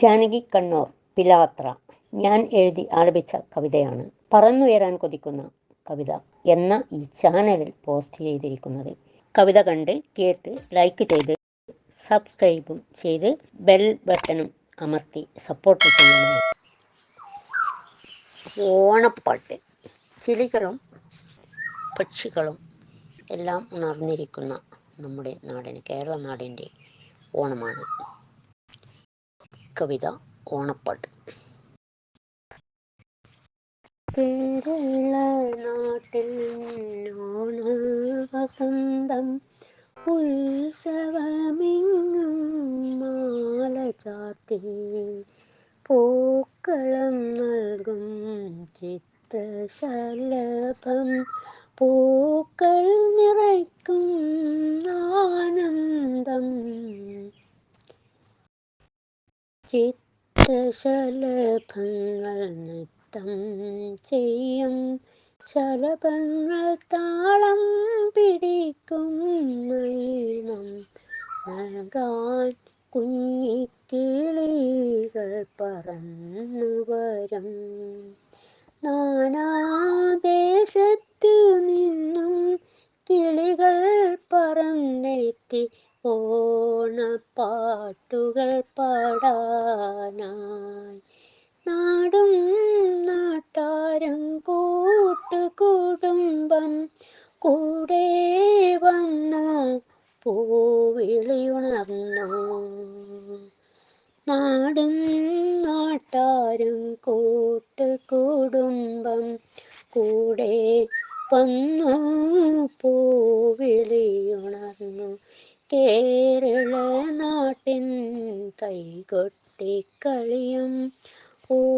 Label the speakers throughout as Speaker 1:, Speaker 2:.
Speaker 1: ജാനകി കണ്ണൂർ പിലാത്ര. ഞാൻ എഴുതി ആലപിച്ച കവിതയാണ്. പറന്നുയരാൻ കൊതിക്കുന്ന കവിത എന്ന ഈ ചാനലിൽ പോസ്റ്റ് ചെയ്തിരിക്കുന്നത്. കവിത കണ്ട് കേട്ട് ലൈക്ക് ചെയ്ത് സബ്സ്ക്രൈബും ചെയ്ത് ബെൽ ബട്ടണും അമർത്തി സപ്പോർട്ട് ചെയ്യുന്നു ഓണപ്പാട്ട്. കിളികളും പക്ഷികളും എല്ലാം ഉണർന്നിരിക്കുന്ന നമ്മുടെ നാടിന് കേരള നാടിന്റെ ഓണമാണ്. കവിത ഓണപ്പാട്ട്. കേരള നാട്ടിൽ ഓണ വസന്തം ഉത്സവമിങ്ങും മാല പൂക്കളം നൽകും ചിത്രശലഭം പൂക്കൾ നിറയ്ക്കും ചിത്രശലഭങ്ങൾ നൃത്തം ചെയ്യും. ശലഭങ്ങൾ താളം പിടിക്കും നൈനം. നൽകാൻ കുഞ്ഞിക്കിളികൾ പറന്നു ഓണപ്പാട്ടുകൾ പാടാനായി. നാടും നാട്ടാരും കൂട്ടുകുടുംബം കൂടെ വന്നു പൂവിളിയുണർന്നു. നാടും നാട്ടാരും കൂട്ടുകുടുംബം കൂടെ വന്നു പൂവിളിയുണർന്നു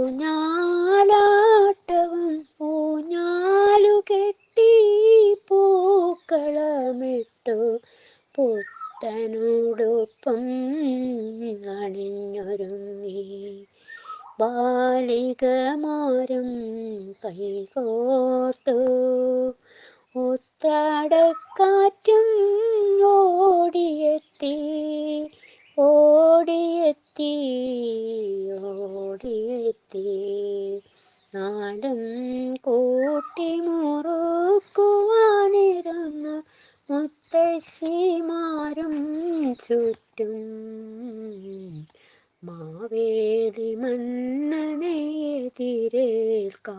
Speaker 1: ഊഞ്ഞാലാട്ടവും ഊഞ്ഞാലു കെട്ടി പൂക്കളമിട്ടു. പുത്തനോടൊപ്പം അണിഞ്ഞൊരുങ്ങി. ബാലികമാരും കൈകോർത്തു. ഒത്താടക്കാറ്റും ഓടിയെത്തി. കൂട്ടി മുറുക്കുവാനിരുന്നു മുത്തശ്ശിമാരും ചുറ്റും. മാവേലി മന്നനെ എതിരേൽക്കാൻ.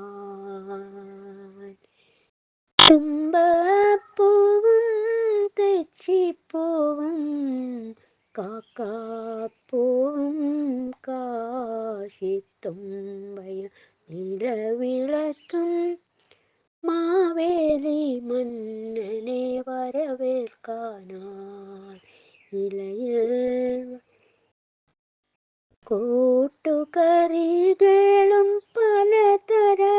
Speaker 1: തുമ്പപ്പൂവും തെച്ചിപ്പൂവും കാക്കാപ്പൂവും കാശിത്തുമ്പയ നിലവിളക്കും മാവേലി മന്നനെ വരവേൽക്കാനായി ഇലയിൽ കൂട്ടുകറികളും പലതരമായി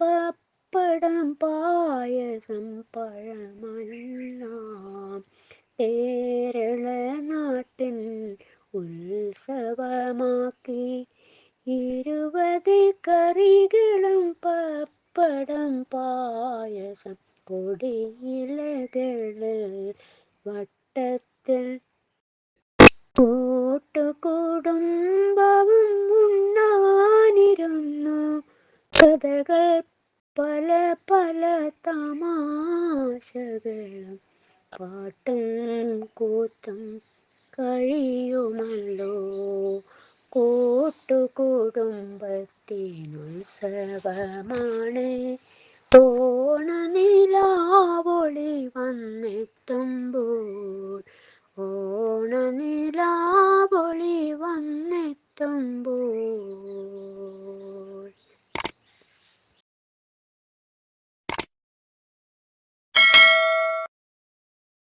Speaker 1: പപ്പടം പായസം പഴമല്ല കേരള പപ്പടം പായസം പൊടിയിലകളിൽ വട്ടത്തിൽ കൂട്ടുകുടുംബവും ഉണ്ണാനിരുന്നു. കഥകൾ പല പല തമാശകളും പാട്ടും കൂത്തും കഴിയുമല്ലോ. കൂട്ടുകുടുംബത്തിനുത്സവമാണ് ഓണനിലാവൊളി വന്നെത്തുമ്പോൾ